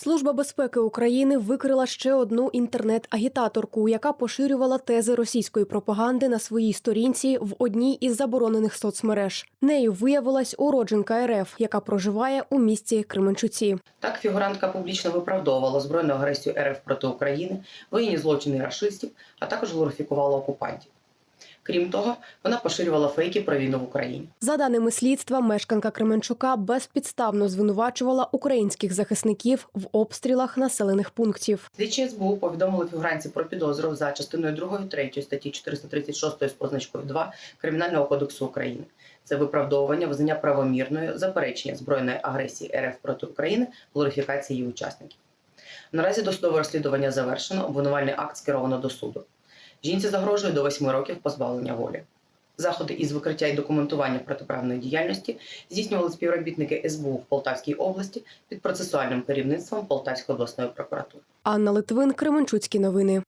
Служба безпеки України викрила ще одну інтернет-агітаторку, яка поширювала тези російської пропаганди на своїй сторінці в одній із заборонених соцмереж. Нею виявилась уродженка РФ, яка проживає у місті Кременчуці. Так, фігурантка публічно виправдовувала збройну агресію РФ проти України, воєнні злочини рашистів, а також глорифікувала окупантів. Крім того, вона поширювала фейки про війну в Україні. За даними слідства, мешканка Кременчука безпідставно звинувачувала українських захисників в обстрілах населених пунктів. Слідчі СБУ повідомили фігурантці про підозру за частиною 2 3 статті 436 з позначкою 2 Кримінального кодексу України. Це виправдовування, визнання правомірною, заперечення збройної агресії РФ проти України, глорифікації її учасників. Наразі досудове розслідування завершено, обвинувальний акт скеровано до суду. Жінці загрожує до 8 років позбавлення волі. Заходи із викриття і документування протиправної діяльності здійснювали співробітники СБУ в Полтавській області під процесуальним керівництвом Полтавської обласної прокуратури. Анна Литвин, Кременчуцькі новини.